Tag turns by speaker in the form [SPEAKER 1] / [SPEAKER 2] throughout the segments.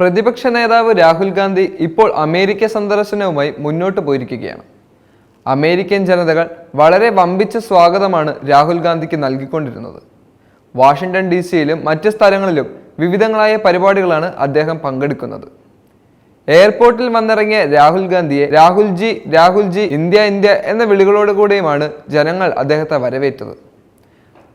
[SPEAKER 1] പ്രതിപക്ഷ നേതാവ് രാഹുൽ ഗാന്ധി ഇപ്പോൾ അമേരിക്ക സന്ദർശനവുമായി മുന്നോട്ട് പോയിരിക്കുകയാണ്. അമേരിക്കൻ ജനതകൾ വളരെ വമ്പിച്ച സ്വാഗതമാണ് രാഹുൽ ഗാന്ധിക്ക് നൽകിക്കൊണ്ടിരുന്നത്. വാഷിംഗ്ടൺ ഡി സിയിലും മറ്റ് സ്ഥലങ്ങളിലും വിവിധങ്ങളായ പരിപാടികളാണ് അദ്ദേഹം പങ്കെടുക്കുന്നത്. എയർപോർട്ടിൽ വന്നിറങ്ങിയ രാഹുൽ ഗാന്ധിയെ രാഹുൽജി രാഹുൽജി ഇന്ത്യ ഇന്ത്യ എന്ന വിളികളോടുകൂടിയുമാണ് ജനങ്ങൾ അദ്ദേഹത്തെ വരവേറ്റത്.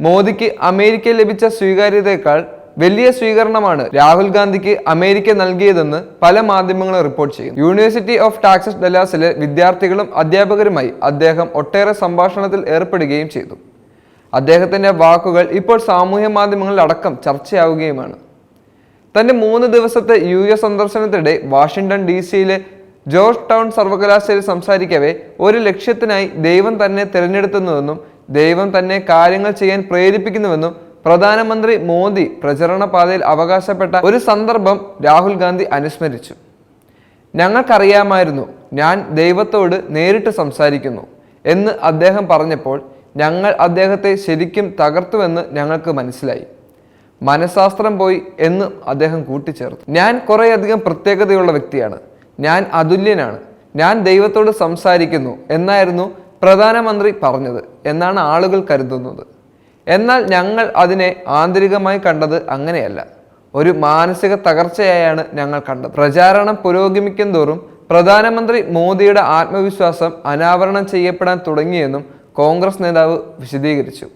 [SPEAKER 1] മോദിക്ക് അമേരിക്കയിൽ ലഭിച്ച സ്വീകാര്യതയേക്കാൾ വലിയ സ്വീകരണമാണ് രാഹുൽ ഗാന്ധിക്ക് അമേരിക്ക നൽകിയതെന്ന് പല മാധ്യമങ്ങളും റിപ്പോർട്ട് ചെയ്യുന്നു. യൂണിവേഴ്സിറ്റി ഓഫ് ടാക്സസ് ഡലാസിലെ വിദ്യാർത്ഥികളും അധ്യാപകരുമായി അദ്ദേഹം ഒട്ടേറെ സംഭാഷണത്തിൽ ഏർപ്പെടുകയും ചെയ്തു. അദ്ദേഹത്തിന്റെ വാക്കുകൾ ഇപ്പോൾ സാമൂഹ്യ മാധ്യമങ്ങളിൽ അടക്കം ചർച്ചയാവുകയുമാണ്. തന്റെ മൂന്ന് ദിവസത്തെ യു എസ് സന്ദർശനത്തിനിടെ വാഷിംഗ്ടൺ ഡി സിയിലെ ജോർജ് ടൗൺ സർവകലാശാലയിൽ സംസാരിക്കവേ ഒരു ലക്ഷ്യത്തിനായി ദൈവം തന്നെ തിരഞ്ഞെടുത്തുന്നുവെന്നും ദൈവം തന്നെ കാര്യങ്ങൾ ചെയ്യാൻ പ്രേരിപ്പിക്കുന്നുവെന്നും പ്രധാനമന്ത്രി മോദി പ്രചരണ പാതയിൽ അവകാശപ്പെട്ട ഒരു സന്ദർഭം രാഹുൽ ഗാന്ധി അനുസ്മരിച്ചു. ഞങ്ങൾക്കറിയാമായിരുന്നു ഞാൻ ദൈവത്തോട് നേരിട്ട് സംസാരിക്കുന്നു എന്ന് അദ്ദേഹം പറഞ്ഞപ്പോൾ ഞങ്ങൾ അദ്ദേഹത്തെ ശരിക്കും തകർത്തുവെന്ന് ഞങ്ങൾക്ക് മനസ്സിലായി. മനഃശാസ്ത്രം പോയി എന്ന് അദ്ദേഹം കൂട്ടിച്ചേർത്തു. ഞാൻ കുറേയധികം പ്രത്യേകതയുള്ള വ്യക്തിയാണ്. ഞാൻ അതുല്യനാണ്. ഞാൻ ദൈവത്തോട് സംസാരിക്കുന്നു എന്നായിരുന്നു പ്രധാനമന്ത്രി പറഞ്ഞത് എന്നാണ് ആളുകൾ കരുതുന്നത്. എന്നാൽ ഞങ്ങൾ അതിനെ ആന്തരികമായി കണ്ടത് അങ്ങനെയല്ല. ഒരു മാനസിക തകർച്ചയായാണ് ഞങ്ങൾ കണ്ടത്. പ്രചാരണം പുരോഗമിക്കും തോറും പ്രധാനമന്ത്രി മോദിയുടെ ആത്മവിശ്വാസം അനാവരണം ചെയ്യപ്പെടാൻ തുടങ്ങിയെന്നും കോൺഗ്രസ് നേതാവ് വിശദീകരിച്ചു.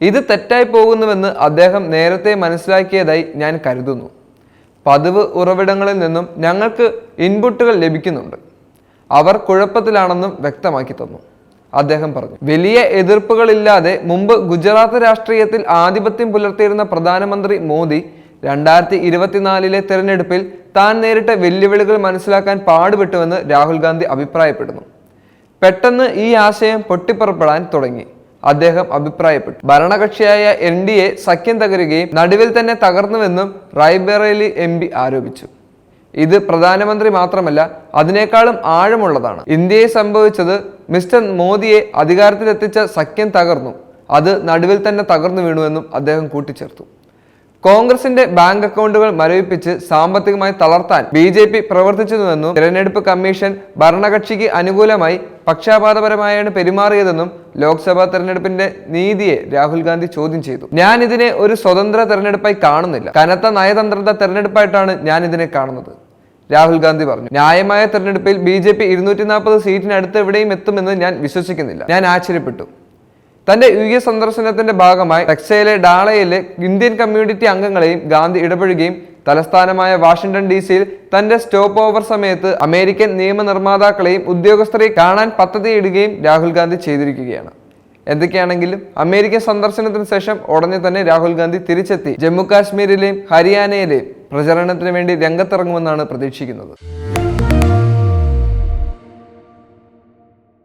[SPEAKER 1] ഇത് തെറ്റായി പോകുന്നുവെന്ന് അദ്ദേഹം നേരത്തെ മനസ്സിലാക്കിയതായി ഞാൻ കരുതുന്നു. പതിവ് ഉറവിടങ്ങളിൽ നിന്നും ഞങ്ങൾക്ക് ഇൻപുട്ടുകൾ ലഭിക്കുന്നുണ്ട്. അവർ കുഴപ്പത്തിലാണെന്നും വ്യക്തമാക്കി തന്നു. അദ്ദേഹം പറഞ്ഞു. വലിയ എതിർപ്പുകളില്ലാതെ മുമ്പ് ഗുജറാത്ത് രാഷ്ട്രീയത്തിൽ ആധിപത്യം പുലർത്തിയിരുന്ന പ്രധാനമന്ത്രി മോദി രണ്ടായിരത്തി ഇരുപത്തിനാലിലെ തെരഞ്ഞെടുപ്പിൽ താൻ നേരിട്ട വെല്ലുവിളികൾ മനസ്സിലാക്കാൻ പാടുപെട്ടുവെന്ന് രാഹുൽ ഗാന്ധി അഭിപ്രായപ്പെടുന്നു. പെട്ടെന്ന് ഈ ആശയം പൊട്ടിപ്പുറപ്പെടാൻ തുടങ്ങി. അദ്ദേഹം അഭിപ്രായപ്പെട്ടു. ഭരണകക്ഷിയായ എൻ ഡി എ സഖ്യം തകരുകയും നടുവിൽ തന്നെ തകർന്നുവെന്നും റായ്ബറേലി എം പി ആരോപിച്ചു. ഇത് പ്രധാനമന്ത്രി മാത്രമല്ല അതിനേക്കാളും ആഴമുള്ളതാണ്. ഇന്ത്യയെ സംഭവിച്ചത് മിസ്റ്റർ മോദിയെ അധികാരത്തിലെത്തിച്ച സഖ്യം തകർന്നു. അത് നടുവിൽ തന്നെ തകർന്നു വീണുവെന്നും അദ്ദേഹം കൂട്ടിച്ചേർത്തു. കോൺഗ്രസിന്റെ ബാങ്ക് അക്കൗണ്ടുകൾ മരവിപ്പിച്ച് സാമ്പത്തികമായി തളർത്താൻ ബി ജെ പി പ്രവർത്തിച്ചിരുന്നുവെന്നും തിരഞ്ഞെടുപ്പ് കമ്മീഷൻ ഭരണകക്ഷിക്ക് അനുകൂലമായി പക്ഷാപാതപരമായാണ് പെരുമാറിയതെന്നും ലോക്സഭാ തെരഞ്ഞെടുപ്പിന്റെ നീതിയെ രാഹുൽ ഗാന്ധി ചോദ്യം ചെയ്തു. ഞാൻ ഇതിനെ ഒരു സ്വതന്ത്ര തെരഞ്ഞെടുപ്പായി കാണുന്നില്ല. കനത്ത നയതന്ത്രത തെരഞ്ഞെടുപ്പായിട്ടാണ് ഞാൻ ഇതിനെ കാണുന്നത്. രാഹുൽ ഗാന്ധി പറഞ്ഞു. ന്യായമായ തെരഞ്ഞെടുപ്പിൽ ബി ജെ പി ഇരുന്നൂറ്റി നാൽപ്പത് സീറ്റിനടുത്ത് എവിടെയും എത്തുമെന്ന് ഞാൻ വിശ്വസിക്കുന്നില്ല. ഞാൻ ആശ്ചര്യപ്പെട്ടു. തന്റെ യു എസ് സന്ദർശനത്തിന്റെ ഭാഗമായി ടെക്സയിലെ ഡാളയിലെ ഇന്ത്യൻ കമ്മ്യൂണിറ്റി അംഗങ്ങളെയും ഗാന്ധി ഇടപെടുകയും തലസ്ഥാനമായ വാഷിംഗ്ടൺ ഡി സിയിൽ തന്റെ സ്റ്റോപ്പ് ഓവർ സമയത്ത് അമേരിക്കൻ നിയമനിർമ്മാതാക്കളെയും ഉദ്യോഗസ്ഥരെയും കാണാൻ പദ്ധതിയിടുകയും രാഹുൽ ഗാന്ധി ചെയ്തിരിക്കുകയാണ്. എന്തൊക്കെയാണെങ്കിലും അമേരിക്കൻ സന്ദർശനത്തിന് ശേഷം ഉടനെ തന്നെ രാഹുൽ ഗാന്ധി തിരിച്ചെത്തി. ജമ്മു കാശ്മീരിലെയും ഹരിയാനയിലെയും. പ്രചരണത്തിന് വേണ്ടി രംഗത്തിറങ്ങുമെന്നാണ് പ്രതീക്ഷിക്കുന്നത്.